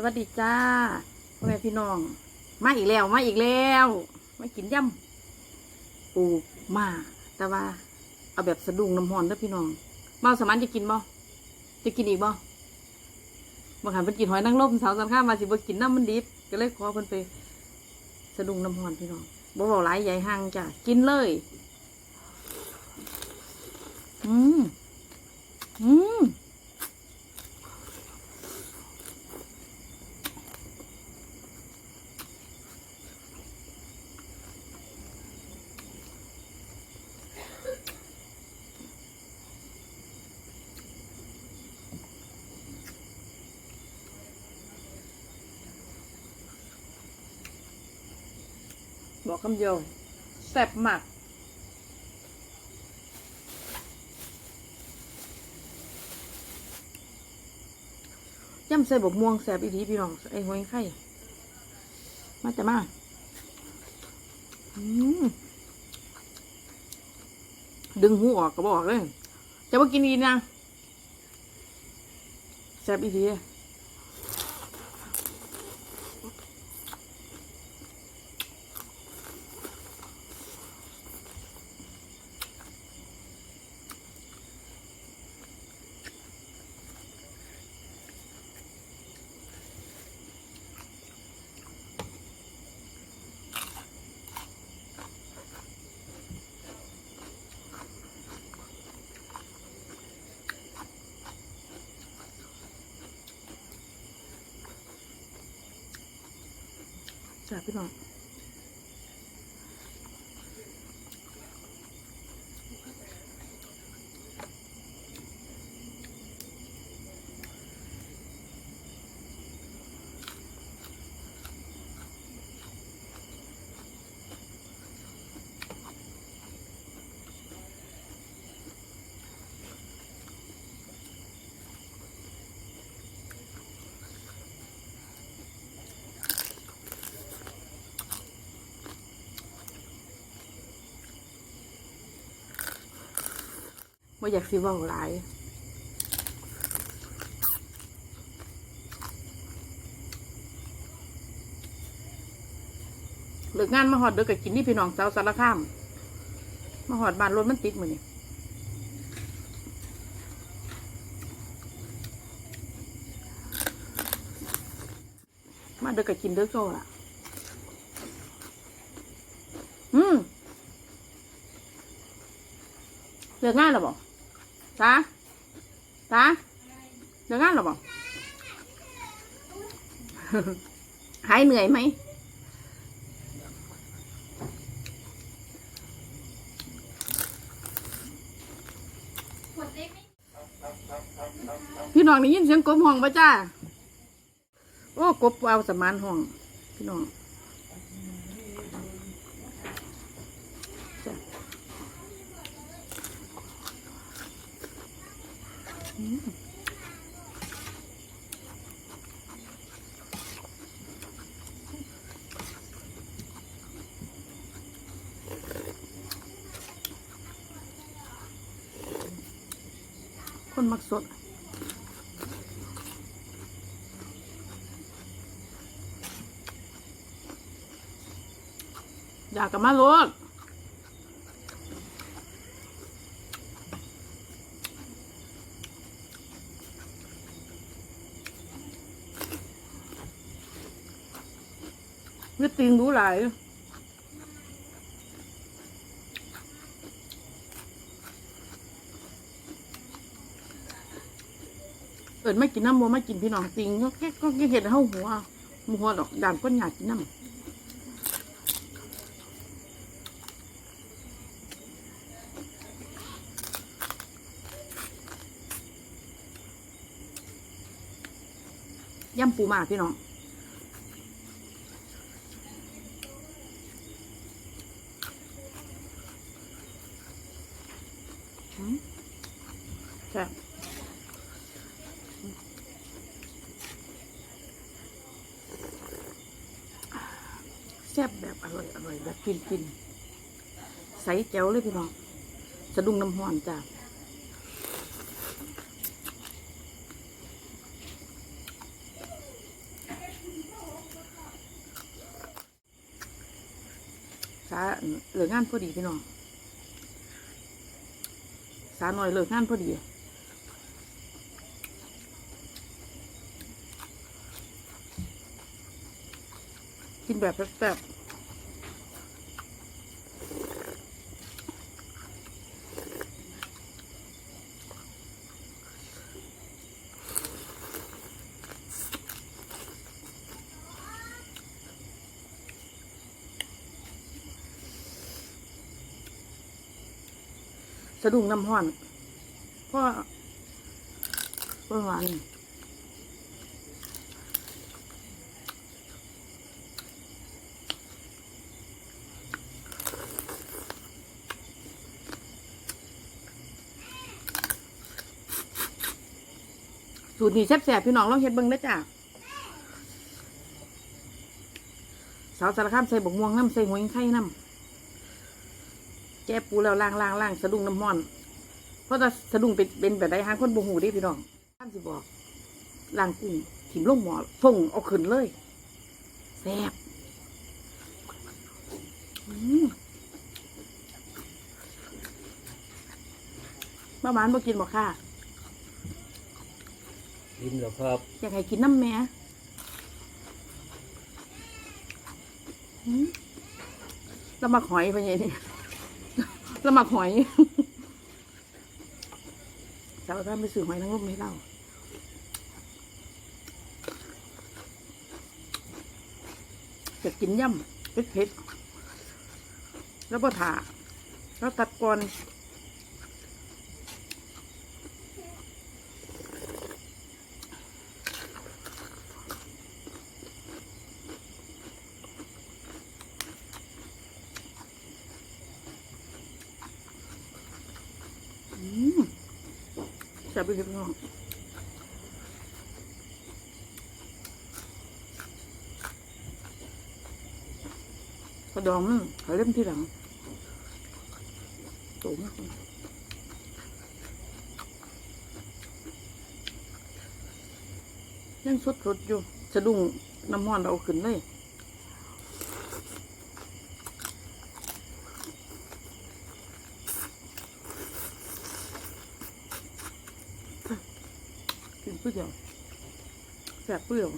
สวัสดีจ้าพ่อแม่พี่น้อง มาอีกแล้ว มาอีกแล้วมากินยำปูมา แต่ว่า เอาแบบสะดุ้งน้ำหอนเด้อพี่น้องเมาสมานจะกินบ่จะกินอีกบ่บางครั้งเพิ่นกินหอยนางรมสาวสันข้ามาสิบ่กินน้ำมันดิบก็เลยขอเพิ่นไป สะดุ้งน้ำหอนพี่น้องบ่เบาหลายใหญ่ห่างจ้ะกินเลย อืมอืม บอกคำเดียวแซ่บมากย่ำใส่บกม่วงแซ่บอีทีพี่น้องไอ้หัวไข่มาจะมาดึงหูออกก็บอกเลยจะมากินอีนะแซ่บอีที จ้าพี่น้อง ว่าอยากสิเว่าหลายเลิกงานมาหอดเด็กกับกินนี่พี่น้องสาวสารคาม มาหอดบ้านรถมันติดมือนี่มาเด็กกับกินเด็กโซ่ละอืมเลิกงานหรอบอก จ้าจ้าเลิกงานหรอบอกหายเหนื่อยไหมพี่น้องได้ยินเสียงกบห้องปะจ้า โอ้กบเอาสมานห้อง พี่น้อง คนมักสดอยากกับมาโลดเมื่อติงรู้หลาย อิดไม่กินน้ำมัวไม่กินพี่น้องติงก็แค่ก็แค่เห็ดให้เฮาหัวมัวดอกด่านก้นอยากกินน้ำย่ำปูมาพี่น้อง ซ่บแบบอร่อยอร่อยแบบกินกินใสแจ๋วเลยพี่น้องสะดุ้งน้ำห้อนจ้าสาเหลืองานพอดีพี่น้องสาหน่อยเหลืองานพอดี กินแบบแซ่บสะดุ้งน้ำห้อนเพราะเมื่อวานนี่ สูตรนี้แซ่บๆพี่น้องลองเฮ็ดเบิ่งนะจ้ะสาวสารคามใส่บกม่วงน้ำใส่หัวยิงไข่น้ำแกะปูแล้วล้างล้างล้างสะดุ้งน้ำห้อน เพราะถ้าสะดุ้งเป็นเป็นแบบใดหางคนบ่หูด้พี่น้องท่านสิบอกล้างกุ้งถิ่มลงหมอฟงเอาขึ้นเลยแซ่บอืมบ้าบ้านบ่กินบ่ค่ะ ยิ้มแล้วครับอยากให้กินน้ำแม่อืมแล้วมักหอยพะเนี่ยนี่แล้วมักหอยสาวท่านไปซื้อหอยนางรมให้เราจะกินย่ำเผ็ดเผ็ดๆแล้วก็ถาแล้วตัดก่อน อืม แซ่บไปเลยพี่น้องกระดองมันเขาเล่มที่หลังโตมากยังสดสดๆอยู่สะดุ้งน้ำมันเราขึ้นเลย เปรี้ยวแสบเปรี้ยว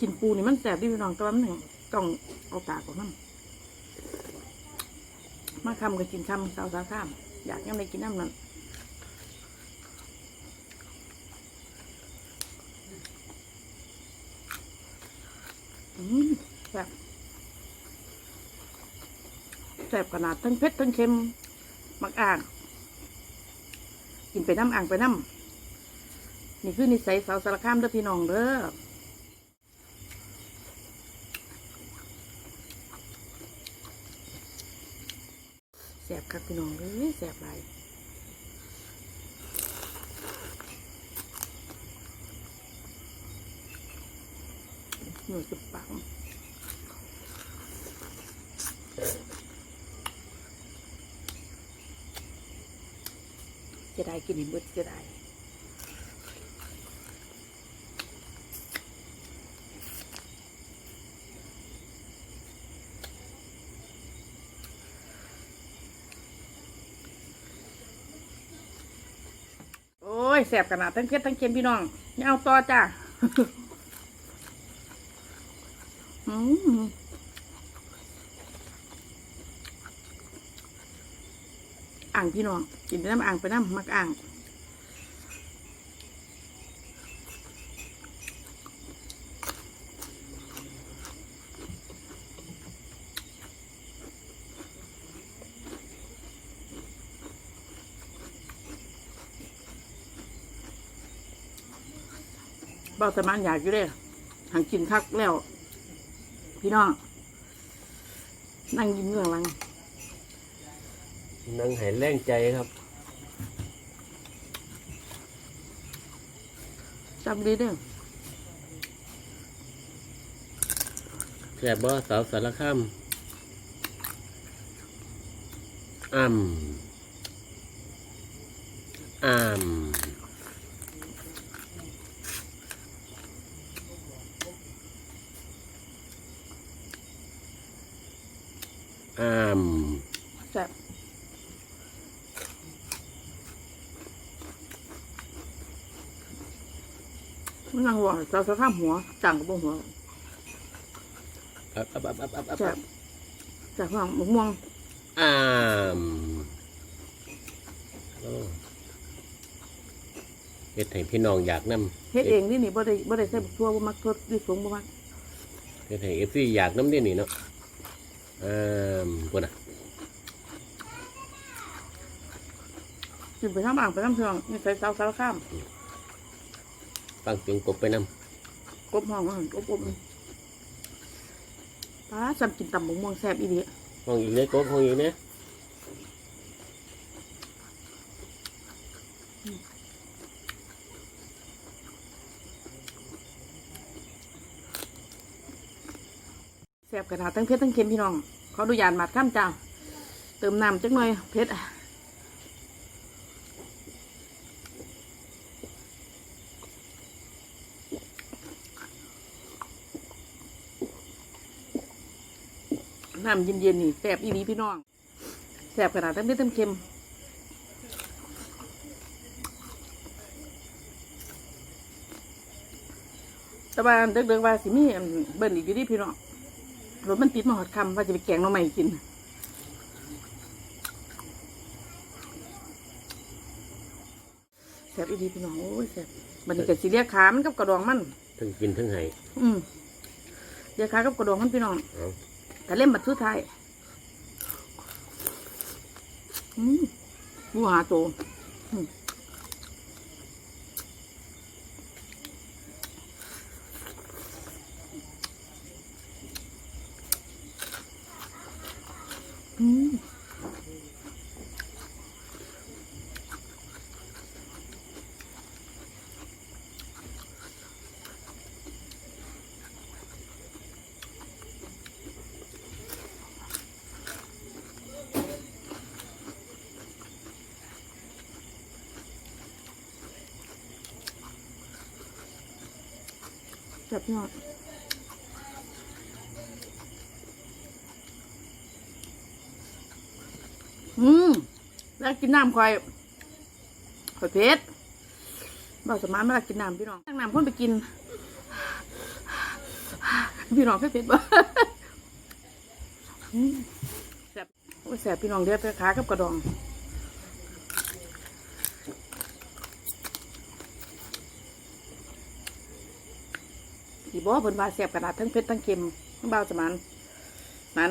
กินปูนี่มันแสบดิพี่น้องแต่ว่ามันต้องเอาปากของมันมาคำก็กินคำสาวสาวข้าม อยากยังไงกินน้ำนั้นอืมแสบแสบขนาดทั้งเผ็ดทั้งเค็ม มักอ่าง กินไปน้ำอ่างไปน้ำนี่คือนิสัยสาวสารคามเด้อพี่น้องเด้อแสบครับพี่น้องเลยแสบหลายหน่วยจุดปัง จะได้กินให้เบิดจะได้โอ้ยแสบขนาดทั้งเค็ดทั้งเค็มพี่น้องอย่าเอาต่อจ้า อืม อ่างพี่น้อง กินไปน้ำอ่างไปน้ำมักอ่างเบาสมานอยากอยู่เลยหังกินคักแล้ว พี่น้อง นั่งยิ้มเงื่องลัง นั่งหายแรงใจครับจำดีเด้อแสบบ่สาวสารคามอ่ำอ่ำอ่ำแซ่บ มันนั่งหัวเจ้าสะข้ามหัวจังกับบ่หัวอับอับอับอับอับอับแซ่บจากข้างมะม่วงอ้ามโอ้เฮ็ดให้พี่น้องอยากนำเฮ็ดเองนี่นี่บ่ได้บ่ได้ใส่บักทั่วบ่มักทดด้วยสงบ่มักเฮ็ดให้เอฟซีอยากนำนี่นี่เนาะอ้ามพุ่นน่ะกินไปทำอ่างไปทำเทืองนี่ใส่เสาสารข้าม ฟังเสียงกบไปนำกบห้องมันกบอบป้าจำกินตำบักม่วงแซ่บอีหลีห้องอีกเนี่ยกบห้องอีกเนี่ยแซ่บกระดาษทั้งเผ็ดทั้งเค็มพี่น้องเขาดูยานหมัดข้ามจ้าเติมน้ำจักหน่อยเผ็ด น้ำเย็นๆนี่แซ่บอีหลีพี่น้องแซ่บกระดาษทั้งเผ็ดทั้งเค็มแต่ว่าเด็กๆว่าสิมีอันเบิ่นอีกอยู่ดิพี่น้องรถมันติดมาหอดคำว่าจะไปแกงหน้องใหม่กินแซ่บอีดีพี่น้องโอ้ยแซ่บบันนี้ก็สิเรียกขามันกับกระดองมันทั้งกินทั้งให้อืมเรียกขากับกระดองมันพี่น้องเอา แต่เล่มบัดสุดท้ายอืมบูหาโตอืม จับยอดอืมแล้วกินน้ำควายข่อยเพชรบอกสมานมาแล้กินน้ำพี่น้องตั้งน้ำพ่นไปกิน พี่น้องเพชรเพชรบ่อืมแสบโอ้ยแสบพี่น้องเดียวไปขากับกระดอง อีบ่เพิ่นว่าแซ่บขนาดทั้งเผ็ดทั้งเค็มทั้งเบาสมานมัน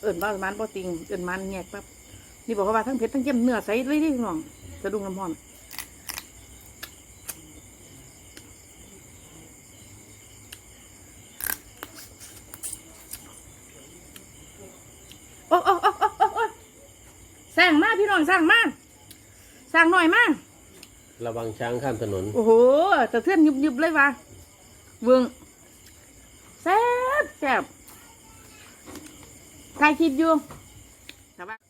เอิ้นเบาสมานบ่ติงเอิ้นมันแงกปั๊บนี่บอกว่าทั้งเผ็ดทั้งเค็มเนื้อใสเลยดิพี่น้องสะดุ้งน้ำหอมโอ้โอ้โอ้โอ้โอ้โอ้สร้างมาพี่น้องสร้างมาสร้างหน่อยมาระวังช้างข้ามถนน โอ้โหสะเทือนยุบยุบๆเลยว่ะ เวืองแซ่บแซ่บใครคิดอยู่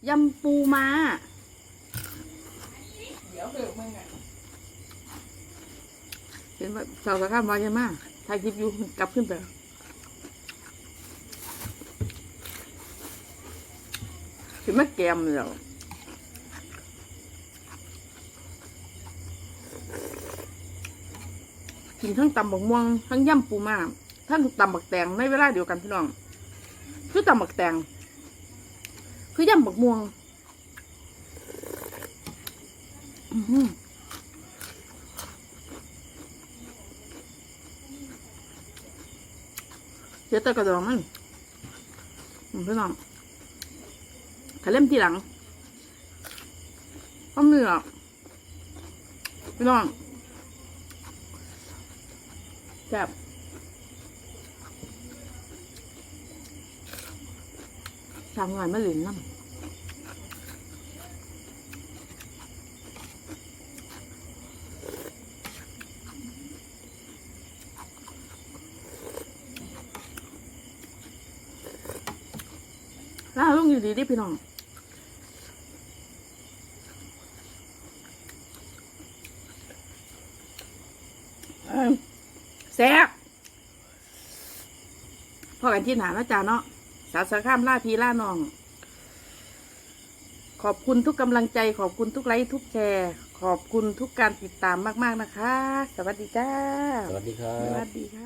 ยำปูมาเดี๋ยวเถอะมึงอะเห็นว่าสาวสะข้ามวายังมากใครคิดอยู่กลับขึ้นไปถึงมาแกมแล้ว กินทั้งตำบักม่วงทั้งย่ำปูมาทั้งตำบักแตงในเวลาเดียวกันพี่น้อง คือตำบักแตง คือย่ำบักม่วงอือหือเสียแต่กระดองมันพี่น้องถ้าเล่มทีหลังก็มีหรอพี่น้อง จับสามหน่อยมาหลินน้ำล่าลุงอยู่ดีดิพี่น้อง เอิ่ม แซ่บพอกันที่หนาแล้วจ้าเนาะสาวสารข้ามล่าพีล่าน้อง ขอบคุณทุกกำลังใจ ขอบคุณทุกไลค์ทุกแชร์ ขอบคุณทุกการติดตามมาก ๆ นะคะ สวัสดีจ้า สวัสดีครัสบ วัสดีค่ะ